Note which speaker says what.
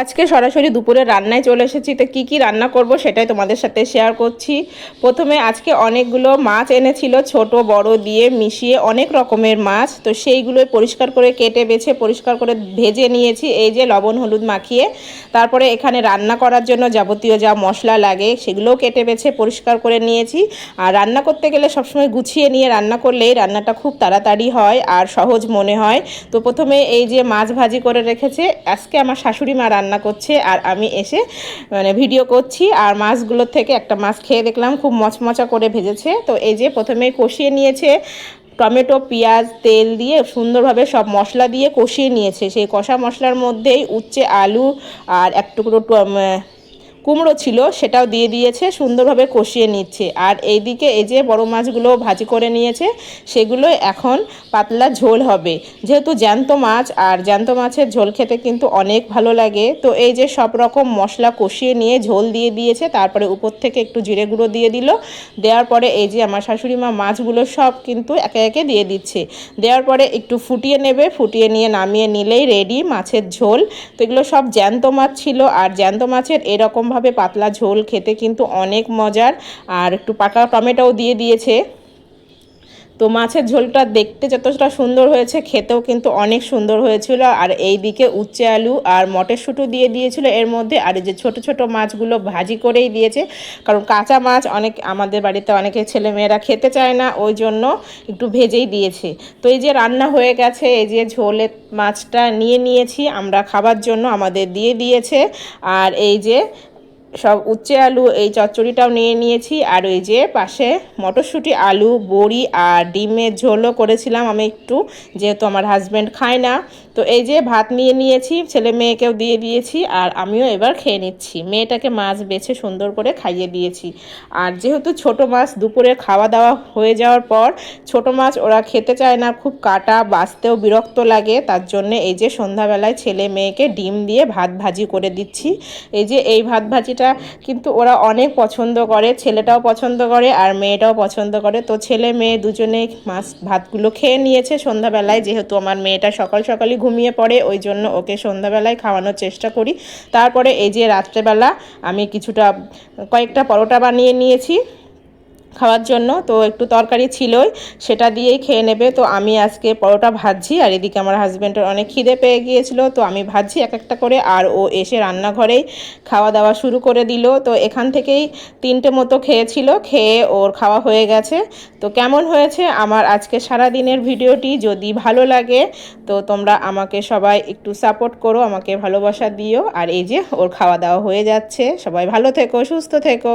Speaker 1: আজকে সরাসরি দুপুরে রান্নায় চলে এসেছি, তো কী কী রান্না করব সেটাই তোমাদের সাথে শেয়ার করছি। প্রথমে আজকে অনেকগুলো মাছ এনেছিল, ছোট, বড় দিয়ে মিশিয়ে অনেক রকমের মাছ, তো সেইগুলোই পরিষ্কার করে কেটে, বেছে, পরিষ্কার করে ভেজে নিয়েছি, এই যে লবণ, হলুদ মাখিয়ে। তারপরে এখানে রান্না করার জন্য যাবতীয় যা মশলা লাগে সেগুলোও কেটে, বেছে, পরিষ্কার করে নিয়েছি। আর রান্না করতে গেলে সবসময় গুছিয়ে নিয়ে রান্না করলেই রান্নাটা খুব তাড়াতাড়ি হয় আর সহজ মনে হয়। তো প্রথমে এই যে মাছ ভাজি করে রেখেছে, আজকে আমার শাশুড়ি মা রান্না করছে আর আমি এসে মানে ভিডিও করছি আর মাছগুলোর থেকে একটা মাছ খেয়ে দেখলাম, খুব মচমচা করে ভেজেছে। তো এই যে প্রথমে কষিয়ে নিয়েছে, টমেটো, পেঁয়াজ, তেল দিয়ে সুন্দরভাবে সব মশলা দিয়ে কষিয়ে নিয়েছে। সেই কষা মশলার মধ্যেই উচ্ছে আলু আর এক টুকরো কুমড়ো ছিল, সেটাও দিয়ে দিয়েছে, সুন্দরভাবে কষিয়ে নিচ্ছে। আর এইদিকে এই যে বড় মাছগুলো ভাজি করে নিয়েছে, সেগুলো এখন পাতলা ঝোল হবে। যেহেতু জ্যান্ত মাছ, আর জ্যান্ত মাছের ঝোল খেতে কিন্তু অনেক ভালো লাগে। তো এই যে সব রকম মশলা কষিয়ে নিয়ে ঝোল দিয়ে দিয়েছে, তারপরে উপর থেকে একটু জিরে গুঁড়ো দিয়ে দিল। দেওয়ার পরে এই যে আমার শাশুড়ি মা মাছগুলো সব কিন্তু একে একে দিয়ে দিচ্ছে। দেওয়ার পরে একটু ফুটিয়ে নেবে, ফুটিয়ে নিয়ে নামিয়ে নিলেই রেডি মাছের ঝোল। তো এগুলো সব জ্যান্ত মাছ ছিল, আর জ্যান্ত মাছের এরকমভাবে পাতলা ঝোল খেতে কিন্তু অনেক মজার। আর একটু পাকা টমেটোও দিয়ে দিয়েছে। তো মাছের ঝোলটা দেখতে যতটা সুন্দর হয়েছে, খেতেও কিন্তু অনেক সুন্দর হয়েছিল। আর এই দিকে উচ্চে আলু আর মটরশুঁটি দিয়ে দিয়েছিল। এর মধ্যে আর যে ছোট ছোট মাছগুলো ভাজি করেই দিয়েছে। কারণ কাঁচা মাছ অনেক আমাদের বাড়িতে অনেকে ছেলেমেয়েরা খেতে চায় না, ওই জন্য একটু ভেজেই দিয়েছে। তো এই যে রান্না হয়ে গেছে, এই যে ঝোলের মাছটা নিয়ে নিয়েছি। আমরা খাবার জন্য আমাদের দিয়ে দিয়েছে। আর এই যে সব উচ্চে আলু এই চচ্চড়িটাও নিয়ে নিয়েছি। আর ওই যে পাশে মটরশুঁটি, আলু, বড়ি আর ডিমের ঝোলও করেছিলাম আমি একটু, যেহেতু আমার হাজব্যান্ড খায় না। তো এই যে ভাত নিয়ে নিয়েছি, ছেলে মেয়েকেও দিয়ে দিয়েছি আর আমিও এবার খেয়ে নিচ্ছি। মেয়েটাকে মাছ বেছে সুন্দর করে খাইয়ে দিয়েছি। আর যেহেতু ছোট মাছ দুপুরে খাওয়া দাওয়া হয়ে যাওয়ার পর, ছোট মাছ ওরা খেতে চায় না, খুব কাটা, বাঁচতেও বিরক্ত লাগে। তার জন্য এই যে সন্ধ্যাবেলায় ছেলে মেয়েকে ডিম দিয়ে ভাত ভাজি করে দিচ্ছি। এই যে এই ভাত ভাজিটা কিন্তু ওরা অনেক পছন্দ করে, ছেলেটাও পছন্দ করে আর মেয়েটাও পছন্দ করে। তো ছেলে মেয়ে দুজনে মাছ ভাতগুলো খেয়ে নিয়েছে সন্ধ্যাবেলায়, যেহেতু আমার মেয়েটা সকাল সকালই ঘুমিয়ে পড়ে, ওই জন্য ওকে সন্ধ্যাবেলায় খাওয়ানোর চেষ্টা করি। তারপরে এই যে রাত্রেবেলা আমি কিছুটা কয়েকটা পরোটা বানিয়ে নিয়েছি। খাওয়ার জন্য। তো একটু তরকারি ছিলই, সেটা দিয়েই খেয়ে নেবে। তো আমি আজকে পরোটা ভাজছি, আর এদিকে আমার হাজব্যান্ডের অনেক খিদে পেয়ে গিয়েছিল। তো আমি ভাজছি এক একটা করে, আর ও এসে রান্নাঘরেই খাওয়া দাওয়া শুরু করে দিল। তো এখান থেকেই তিনটে মতো খেয়েছিল, খেয়ে ওর খাওয়া হয়ে গেছে। তো কেমন হয়েছে আমার আজকে সারা দিনের ভিডিওটি? যদি ভালো লাগে, তো তোমরা আমাকে সবাই একটু সাপোর্ট করো, আমাকে ভালোবাসা দিও। আর এই যে, ওর খাওয়া দাওয়া হয়ে যাচ্ছে। সবাই ভালো থেকো, সুস্থ থেকো।